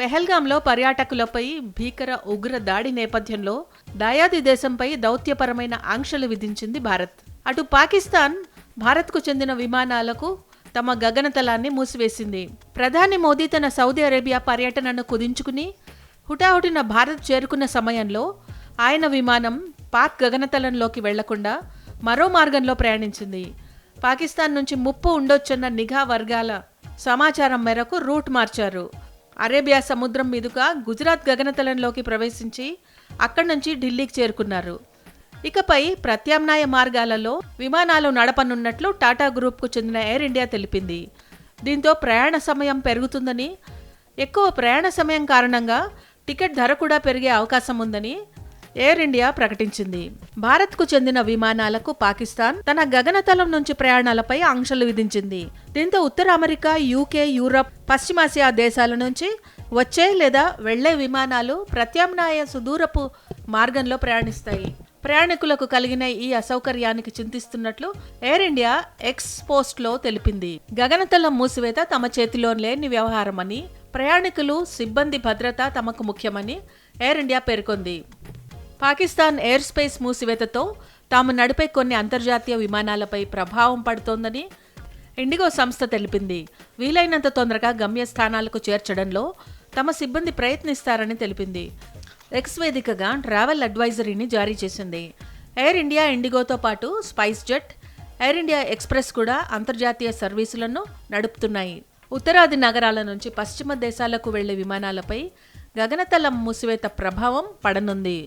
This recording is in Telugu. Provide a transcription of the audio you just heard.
పెహల్గాంలో పర్యాటకులపై భీకర ఉగ్ర దాడి నేపథ్యంలో దాయాది దేశంపై దౌత్యపరమైన ఆంక్షలు విధించింది భారత్. అటు పాకిస్తాన్ భారత్కు చెందిన విమానాలకు తమ గగనతలాన్ని మూసివేసింది. ప్రధాని మోదీ తన సౌదీ అరేబియా పర్యటనను కుదించుకుని హుటాహుటిన భారత్ చేరుకున్న సమయంలో ఆయన విమానం పాక్ గగనతలంలోకి వెళ్ళకుండా మరో మార్గంలో ప్రయాణించింది. పాకిస్తాన్ నుంచి ముప్పు ఉండొచ్చన్న నిఘా వర్గాల సమాచారం మేరకు రూట్ మార్చారు. అరేబియా సముద్రం మీదుగా గుజరాత్ గగనతలంలోకి ప్రవేశించి అక్కడి నుంచి ఢిల్లీకి చేరుకున్నారు. ఇకపై ప్రత్యామ్నాయ మార్గాలలో విమానాలు నడపనున్నట్లు టాటా గ్రూప్కు చెందిన ఎయిర్ ఇండియా తెలిపింది. దీంతో ప్రయాణ సమయం పెరుగుతుందని ఎక్కువ ప్రయాణ సమయం కారణంగా టికెట్ ధర కూడా పెరిగే అవకాశం ఉందని ఎయిర్ ఇండియా ప్రకటించింది. భారత్కు చెందిన విమానాలకు పాకిస్తాన్ తన గగనతలం నుంచి ప్రయాణాలపై ఆంక్షలు విధించింది. దీంతో ఉత్తర అమెరికా యూకే యూరప్ పశ్చిమాసియా దేశాల నుంచి వచ్చే లేదా వెళ్ళే విమానాలు ప్రత్యామ్నాయ సుదూరపు మార్గంలో ప్రయాణిస్తాయి. ప్రయాణికులకు కలిగిన ఈ అసౌకర్యానికి చింతిస్తున్నట్లు ఎయిర్ ఇండియా ఎక్స్ పోస్ట్లో తెలిపింది. గగనతలం మూసివేత తమ చేతిలో లేని వ్యవహారమని ప్రయాణికులు సిబ్బంది భద్రత తమకు ముఖ్యమని ఎయిర్ ఇండియా పేర్కొంది. పాకిస్తాన్ ఎయిర్ స్పేస్ మూసివేతతో తాము నడిపే కొన్ని అంతర్జాతీయ విమానాలపై ప్రభావం పడుతోందని ఇండిగో సంస్థ తెలిపింది. వీలైనంత తొందరగా గమ్యస్థానాలకు చేర్చడంలో తమ సిబ్బంది ప్రయత్నిస్తారని తెలిపింది. ఎక్స్ వేదికగా ట్రావెల్ అడ్వైజరీని జారీ చేసింది. ఎయిర్ ఇండియా ఇండిగోతో పాటు SpiceJet Air India Express కూడా అంతర్జాతీయ సర్వీసులను నడుపుతున్నాయి. ఉత్తరాది నగరాల నుంచి పశ్చిమ దేశాలకు వెళ్ళే విమానాలపై గగనతలం మూసివేత ప్రభావం పడనుంది.